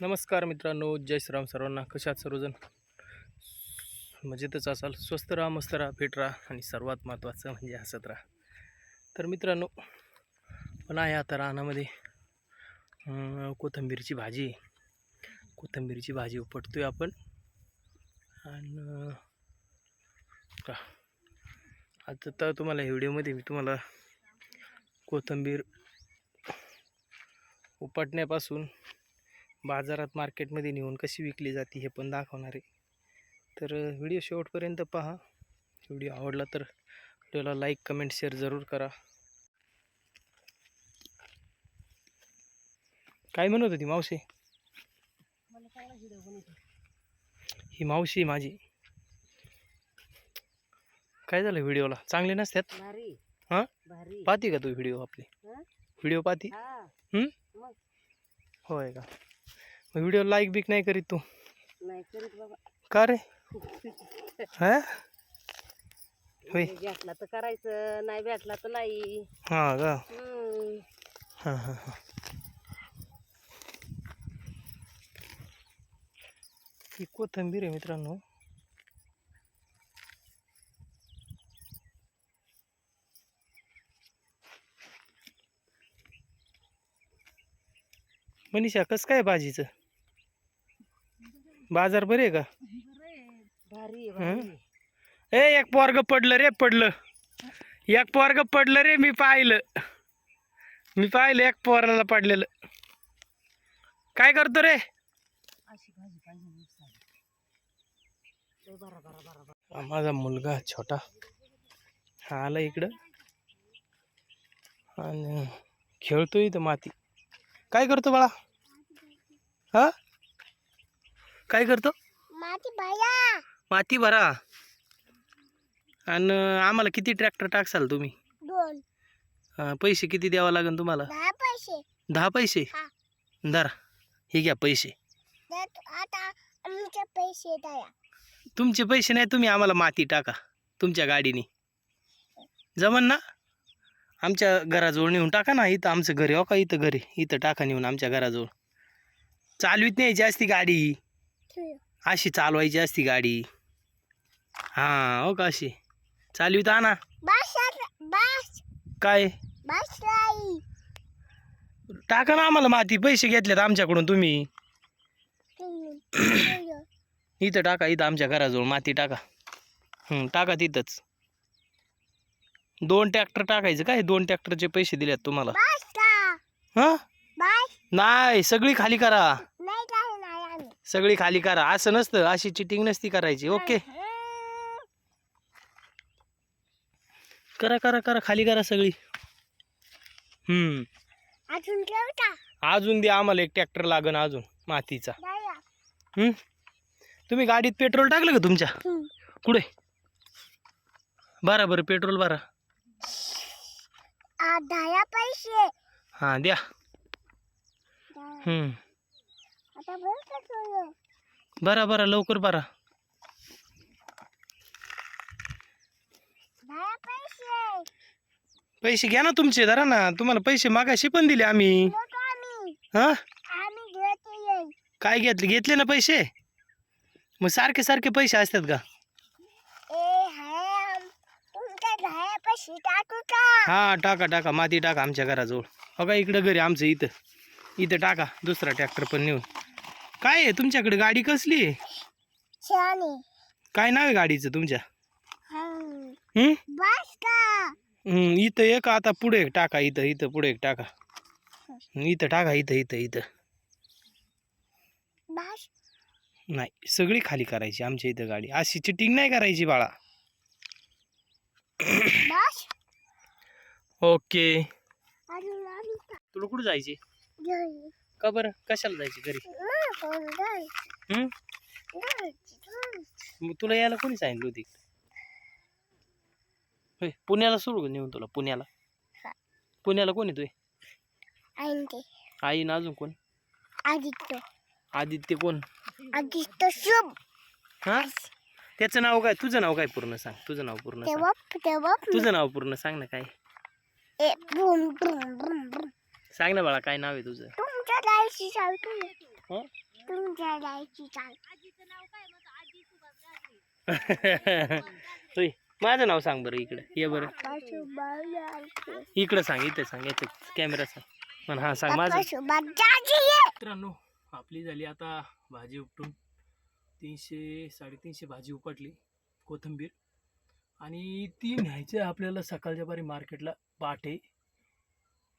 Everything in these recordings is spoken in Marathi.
नमस्कार मित्रांनो जय श्रीराम सर्वांना. कशात सर्वजण? मजेतच असाल. स्वस्त राहा मस्त राहा फिट राहा आणि सर्वात महत्त्वाचं म्हणजे हसत राहा. तर मित्रांनो पण आहे आता रानामध्ये. कोथंबीरची कोथिंबीरची भाजी कोथंबीरची कोथिंबीरची भाजी उपटतोय आपण. आणि का आता तर तुम्हाला या व्हिडिओमध्ये मी तुम्हाला कोथिंबीर उपटण्यापासून बाजारात मार्केटमध्ये नेऊन कशी विकली जाते हे पण दाखवणार आहे. तर व्हिडिओ शेवटपर्यंत पहा. व्हिडिओ आवडला तर व्हिडिओला लाईक कमेंट शेअर जरूर करा. काय म्हणत होती मावशी? ही मावशी माझी. काय झालं व्हिडिओला? चांगले नसतात? हां? पाहते का तू व्हिडिओ आपले? व्हिडिओ पाहते? होय का? व्हिडिओ लाईक बिक नाही करीत तू. नाही करीत बाबा. का रे? हा? होय. भेटला तर करायचं नाही भेटला तर नाही. हां का? हम्म. हां हां हां. ही कोथंबीर आहे मित्रांनो. मनीषा कसं काय भाजीचं? बाजार बरे आहे का? भारी? भारी ए एक पोरग पडलं रे पडलं. एक पोरग पडलं रे मी पाहिलं. मी पाहिलं एक पोराला पडलेलं. काय करतो रे? माझा मुलगा छोटा. हा आला इकडं. आणि खेळतो इथं माती. काय करतो बाळा? हा? काय करतो? माती बाया माती भरा. आणि आम्हाला किती ट्रॅक्टर टाकसाल तुम्ही? दोन. पैसे किती द्यावं लागेल तुम्हाला? दहा पैसे. दहा पैसे? हा. धरा. हे घ्या पैसे. आता आमचे पैसे द्या. तुमचे पैसे नाही तुम्ही आम्हाला माती टाका. तुमच्या गाडीने. जमन ना? आमच्या घराजवळ नेऊन टाका ना इथं आमचं घर आहे हो का? इथं घरी इथं टाका नेऊन आमच्या घराजवळ. चालवीत न्यायची असती गाडी अशी चालवायची असती गाडी. हां हो का अशी? चालवीत बस काय? बस टाका ना आम्हाला माती. पैसे घेतलेत आमच्याकडून तुम्ही. इथं टाका इथं आमच्या घराजवळ माती टाका. टाका तिथंच. दोन ट्रॅक्टर टाकायचं काय? दोन ट्रॅक्टरचे पैसे दिलेत तुम्हाला. हां? नाही सगळी खाली करा नाही काय नाही आम्ही सगळी खाली करा. असं नसतं. अशी चिटिंग नसती करायची. ओके करा करा करा. खाली करा सगळी. हम्म. अजून द्या आम्हाला एक ट्रॅक्टर लागन अजून मातीचा. हम्म? तुम्ही गाडीत पेट्रोल टाकलं का तुमच्या? कुठे? बरा बरं पेट्रोल बरा दया पैसे. हां द्या. हम्म. बरं बरा लवकर बरा. पैसे. पैसे घ्या ना तुमचे धरा ना. तुम्हाला पैसे मागाशी पण दिले आम्ही. हां? काय घेतले? घेतले ना पैसे? मग सारखे सारखे पैसे असतात का? हां टाका टाका. माती टाका आमच्या घराजवळ. हो का इकडं घरी आमचं इथं. इथं टाका. दुसरा ट्रॅक्टर पण नेऊन. काय आहे तुमच्याकडे? गाडी कसली आहे? छानी काय नाव आहे गाडीचं तुमच्या? बस का? इथं एक आता पुढे एक टाका इथं इथं पुढे एक टाका इथं टाका इथं इथं इथं. बस. नाही सगळी खाली करायची आमच्या इथं गाडी. अशी चिटिंग नाही करायची बाळा. बस. ओके. अजून अजून तुला कुठं जायची का बरं? कशाला जायची घरी? तुला यायला कोणी सांगितलं होती पुण्याला सोडू नेऊन तुला? पुण्याला. पुण्याला कोण येतोय? आई ना अजून कोण? आदित्य. आदित्य कोण? आदित्य शुभ. हा? त्याचं नाव काय? तुझं नाव काय पूर्ण सांग? तुझं नाव पूर्ण तुझं नाव पूर्ण सांग ना काय? सांग ना बाळा काय नाव आहे तुझं? तुमच्या हं? चाल. होय माझं नाव सांग बरं इकडं. ये बरं. इकडं सांग इथं सांग याच्यात कॅमेरा सांग पण हां सांग माझं. मित्रांनो आपली झाली आता भाजी उपटून. तीनशे साडेतीनशे भाजी उपटली कोथिंबीर. आणि ती न्यायचं आपल्याला सकाळच्या बारी मार्केटला पाटे.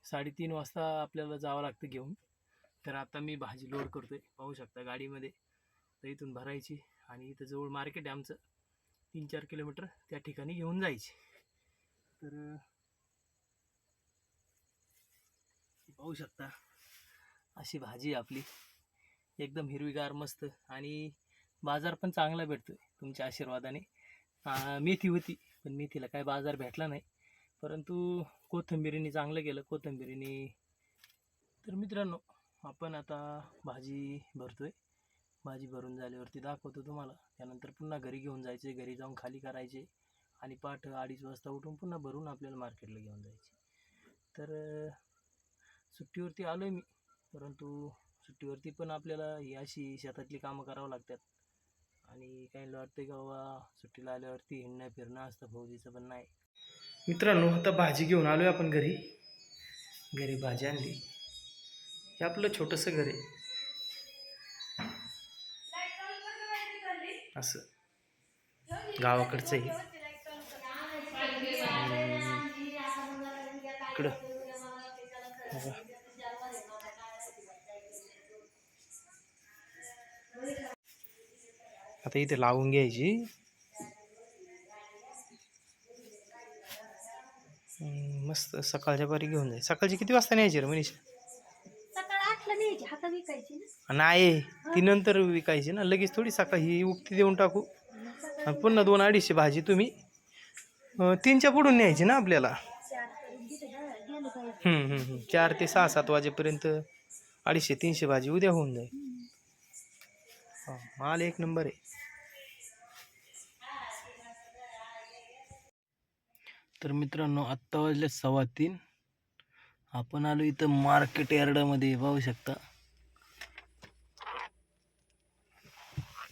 साडेतीन वाजता आपल्याला जावं लागतं घेऊन. तर आता मी भाजी लोड करतो आहे पाहू शकता गाडीमध्ये. तर इथून भरायची आणि इथं जवळ मार्केट आहे आमचं. तीन चार किलोमीटर त्या ठिकाणी घेऊन जायची. तर पाहू शकता. अशी भाजी आहे आपली. एकदम हिरवीगार मस्त आणि बाजार पण चांगला भेटतो आहे तुमच्या आशीर्वादाने. मेथी होती पण मेथीला काय बाजार भेटला नाही. परंतु कोथिंबिरीने चांगलं केलं. कोथिंबिरीने तर मित्रांनो आपण आता भाजी भरतो आहे भाजी भरून झाल्यावरती दाखवतो तुम्हाला. त्यानंतर पुन्हा घरी घेऊन जायचे घरी जाऊन खाली करायचे आणि पाठ अडीच वाजता उठून पुन्हा भरून आपल्याला मार्केटला घेऊन जायचे तर सुट्टीवरती आलो आहे मी. परंतु सुट्टीवरती पण आपल्याला ही अशी शेतातली कामं करावं लागतात. आणि काही वाटतं का बाबा सुट्टीला आल्यावरती हिंडणं फिरणं असतं. फौजीचं पण नाही. मित्रांनो आता भाजी घेऊन आलो आहे आपण घरी. घरी भाजी आणली. हे आपलं छोटंसं घर आहे. असं. गावाकडचं आहे. इकडं. आता इथे लावून घ्यायची. मस्त. सकाळच्या पारी घेऊन जाईल सकाळची किती वाजता न्यायची रे मनीषा? नाही ती नंतर विकायची ना. लगेच थोडी सकाळी ही उक्ती देऊन टाकू. आणि पुन्हा दोन अडीचशे भाजी तुम्ही तीनच्या पुढून न्यायची ना आपल्याला. चार ते सहा सात वाजेपर्यंत अडीचशे तीनशे भाजी उद्या होऊन जाईल. माल एक नंबर आहे. तर मित्रांनो आत्ता वाजले सव्वा तीन. आपण आलो इथं मार्केट यार्डामध्ये पाहू शकता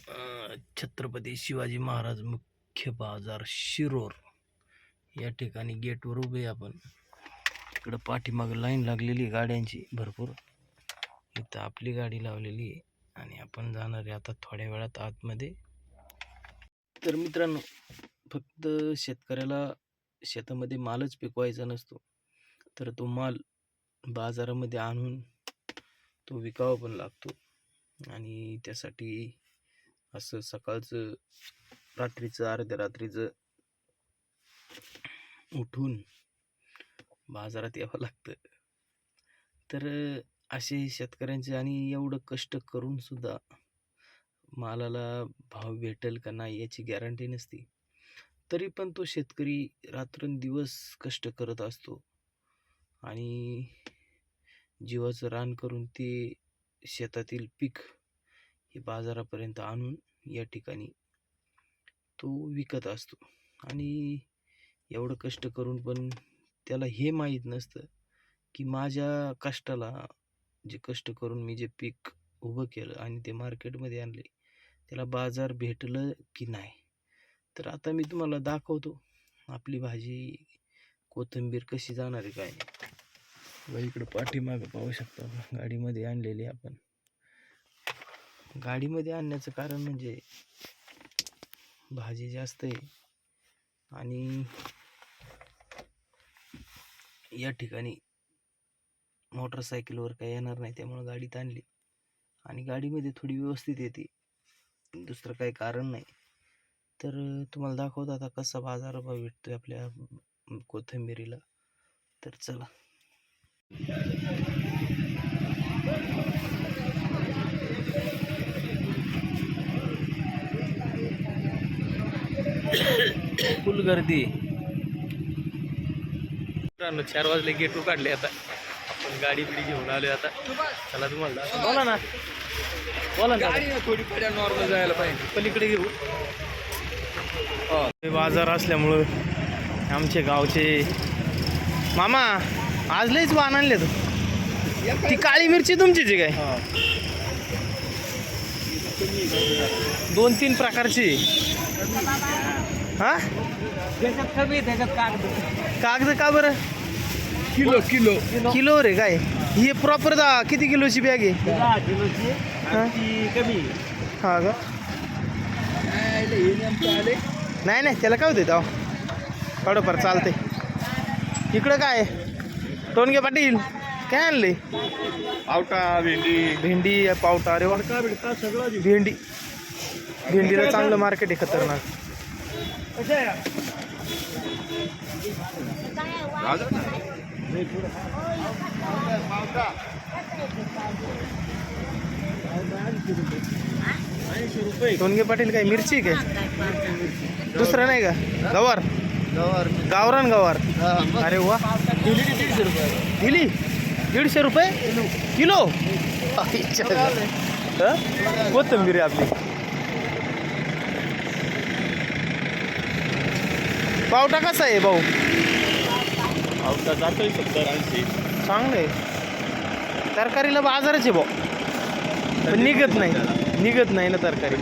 अं, छत्रपती शिवाजी महाराज मुख्य बाजार शिरोर. या ठिकाणी गेटवर उभे आपण. इकडं पाठीमागं लाईन लागलेली आहे गाड्यांची भरपूर. इथं आपली गाडी लावलेली आहे आणि आपण जाणार आहे आता थोड्या वेळात आतमध्ये. तर मित्रांनो फक्त शेतकऱ्याला शेतामध्ये मालच पिकवायचा नसतो. तर तो माल बाजारामध्ये आणून तो विकावा पण लागतो. आणि त्यासाठी असं सकाळचं रात्रीचं अर्ध्या रात्रीचं उठून बाजारात यावं लागतं. तर असे शेतकऱ्यांचे आणि एवढं कष्ट करून सुद्धा मालाला भाव भेटेल का नाही याची गॅरंटी नसती. तरी पण तो शेतकरी रात्रंदिवस कष्ट करत असतो. आणि जीवाचं रान करून ते शेतातील पीक हे बाजारापर्यंत आणून या ठिकाणी तो विकत असतो. आणि एवढं कष्ट करून पण त्याला हे माहीत नसतं की माझ्या कष्टाला जे कष्ट करून मी जे पीक उभं केलं आणि ते मार्केटमध्ये आणले त्याला बाजार भेटलं की नाही? तर आता मी तुम्हाला दाखवतो आपली भाजी कोथिंबीर कशी जाणार आहे काय नाही. इकडं पाठीमागं पाहू शकता गाडीमध्ये आणलेली आहे आपण. गाडीमध्ये आणण्याचं कारण म्हणजे भाजी जास्त आहे. आणि या ठिकाणी मोटरसायकलवर काही येणार नाही त्यामुळं गाडीत आणली. आणि गाडीमध्ये थोडी व्यवस्थित येते. दुसरं काही कारण नाही. तर तुम्हाला दाखवतो आता कसा बाजारभाव भेटतोय आपल्या अं, कोथिंबिरीला. तर चला. फुल गर्दी. मित्रांनो चार वाजले गेट काढले आता. आपण गाडी बिडी घेऊन आलोय आता. चला तुम्हाला. बोला ना. बोला ना. थोडी पर्या नॉर्मल जायला पाहिजे. पलीकडे घेऊ. हे बाजार असल्यामुळं आमचे गावचे मामा आज लईच वाहन आणले ती काळी मिरची तुमचीच आहे काय? दोन तीन प्रकारची. हा? त्याच्यात कमी त्याच्यात कागद. कागद का बरं? Kilo kilo. किलो. रे काय? ही प्रॉपर दा किती किलोची बॅग आहे? दहा किलोची हा? ती कमी हा का? आले नाही नाही त्याला काय होते तेव्हा थोडंफार चालते इकडं काय? आहे? टोनगे पाटील काय आणले आवटा भेंडी. भेंडी पावटा अरे वा. का भेटता सगळं भेंडी. भेंडीला चांगलं मार्केट आहे खतरनाक. सोनगे पाटील काय मिरची काय? दुसरं नाही का? गवार? गवार गावरान गवार. अरे वा. दीडशे रुपये दिली? दीडशे रुपये? किलो? कोथंबीर कोथिंबीर आहे आपली. पावटा कसा आहे भाऊ? आवटा जातोय सत्तर ऐंशी. चांगलं आहे तरकारीला बाजारच आहे भाऊ. पण निघत नाही. निघत नाही ना तरकारी.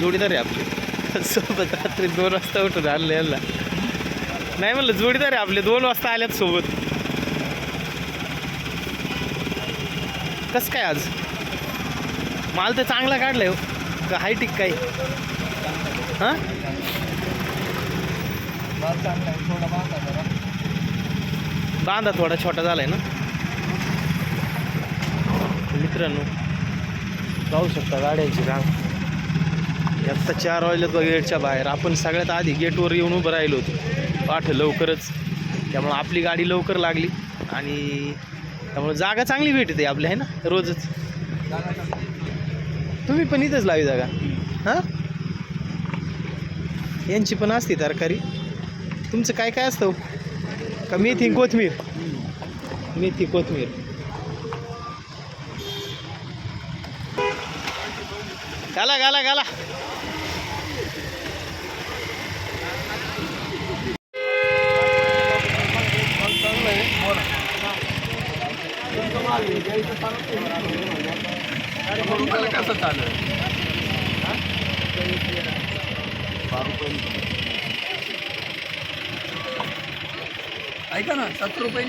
जोडीदार आहे आपले. सोबत रात्री दोन वाजता उठून आणले यांना. नाही म्हणलं जोडीदार आहे आपले. दोन वाजता आल्यात सोबत. कस काय आज? माल तर चांगला काढलाय हो. का हायटिक काही हां? बांधा थोडा छोटा झाला आहे ना. मित्रांनो जाऊ शकता गाड्यांची रांग. आत्ता चार वाजल्यात बघ गेटच्या बाहेर. आपण सगळ्यात आधी गेटवर येऊन उभं राहिलो होतो. पाठ लवकरच. त्यामुळं आपली गाडी लवकर लागली. आणि त्यामुळे जागा चांगली भेटते आपल्या आहे ना? रोजच. तुम्ही पण इथंच लावी जागा. हां? यांची पण असते तरकारी. तुमचं काय काय असतं? हो? का मेथी कोथमीर? मेथी कोथमीर. घाला घाला घाला. कसं चालू ऐका ना सत्तर रुपये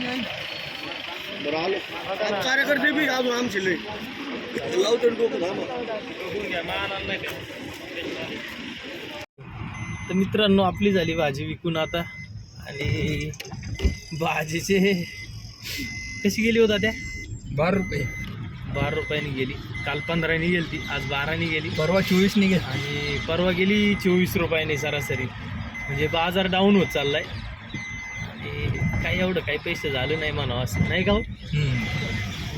कार्यकर्ते बी अजून आमचे लय. लावतो तर मित्रांनो आपली झाली भाजी विकून आता. आणि भाजीचे कशी गेली होता त्या बारा रुपये. बारा रुपयानी गेली. काल पंधरानी गेली ती आज बारानी गेली. परवा चोवीस निघे आणि परवा गेली चोवीस रुपयाने सरासरी. म्हणजे बाजार डाऊन होत चाललाय. आणि काही एवढं काही पैसे झालं नाही म्हणावं असं. नाही का हो?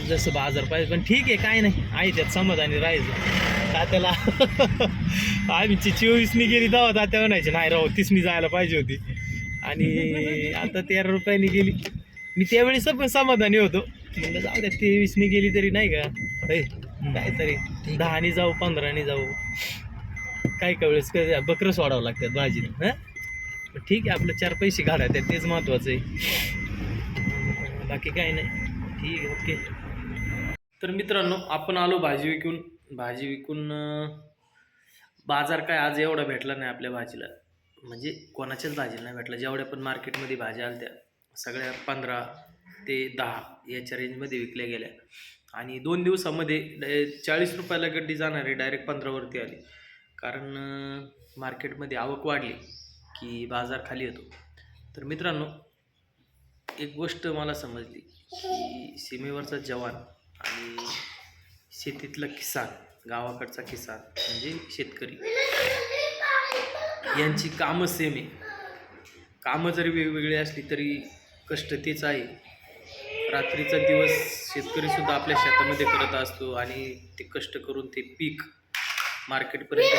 जसं बाजार पाहिजे पण ठीक आहे काय नाही. आहे त्यात समाधानी राहायचं. तात्याला आमची चोवीसनी गेली तेव्हा तात्या म्हणायचे नाही राहू तीसनी जायला पाहिजे होती. आणि आता तेरा रुपयानी गेली. मी त्यावेळेस पण समाधानी होतो. म्हणलं जाऊ द्या तेवीसनी गेली तरी नाही का? हे काहीतरी दहानी जाऊ पंधरानी जाऊ. काही काही वेळेस बकरं सोडावं लागतात भाजीनं हां? ठीक आहे आपलं चार पैसे घालायचे तेच महत्त्वाचं आहे. बाकी काही नाही. ठीक आहे ओके. तर मित्रांनो आपण आलो भाजी विकून. भाजी विकून बाजार काय आज एवढा भेटला नाही आपल्या भाजीला. म्हणजे कोणाच्याच भाजीला नाही भेटला. जेवढ्या पण मार्केटमध्ये भाज्या आल्या त्या सगळ्या पंधरा ते दहा याच्या रेंजमध्ये विकल्या गेल्या. आणि दोन दिवसामध्ये चाळीस रुपयाला गड्डी जाणारी डायरेक्ट पंधरावरती आली. कारण मार्केटमध्ये आवक वाढली की बाजार खाली येतो. तर मित्रांनो एक गोष्ट मला समजली की सीमेवरचा जवान आणि शेतीतला किसान गावाकडचा किसान म्हणजे शेतकरी यांची कामं सेम आहे. कामं जरी वेगवेगळी असली तरी कष्ट तेच आहे. रात्रीचा दिवस शेतकरीसुद्धा आपल्या शेतामध्ये करत असतो आणि ते कष्ट करून ते पीक मार्केटपर्यंत?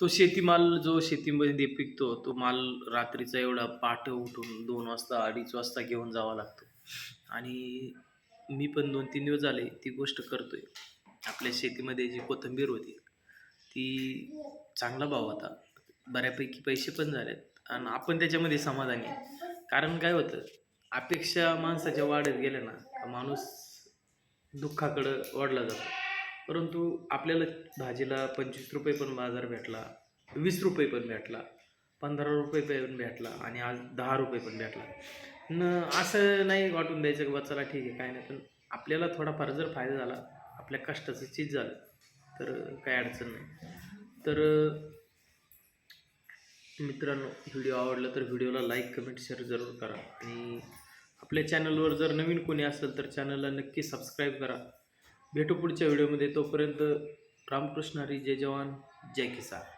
तो शेतीमाल जो शेतीमध्ये पिकतो तो माल रात्रीचा एवढा पाठ उठून दोन वाजता अडीच वाजता घेऊन जावा लागतो. आणि मी पण दोन तीन दिवस झाले ती गोष्ट करतोय. आपल्या शेतीमध्ये जी कोथिंबीर होती ती चांगला भाव होता. बऱ्यापैकी पैसे पण झालेत. आणि आपण त्याच्यामध्ये समाधानी आहे. कारण काय होतं? अपेक्षा माणसाच्या वाढत गेल्या ना का माणूस दुःखाकडं ओढला जातो. परंतु आपल्याला भाजीला पंचवीस रुपये पण बाजार भेटला वीस रुपये पण भेटला पंधरा रुपये पण भेटला आणि आज दहा रुपये पण भेटला. न असं नाही वाटून द्यायचं की बा चला ठीक आहे काय नाही. पण आपल्याला थोडाफार जर फायदा झाला आपल्या कष्टाचं चीज झालं तर काही अडचण नाही. तर मित्रांनो व्हिडिओ आवडला तर व्हिडिओला लाईक कमेंट शेअर जरूर करा. आणि आपल्या चॅनलवर जर नवीन कोणी असेल तर चॅनलला नक्की सबस्क्राईब करा. भेटू पुढच्या व्हिडिओमध्ये. तोपर्यंत रामकृष्ण हरी. जय जवान. जय किसान.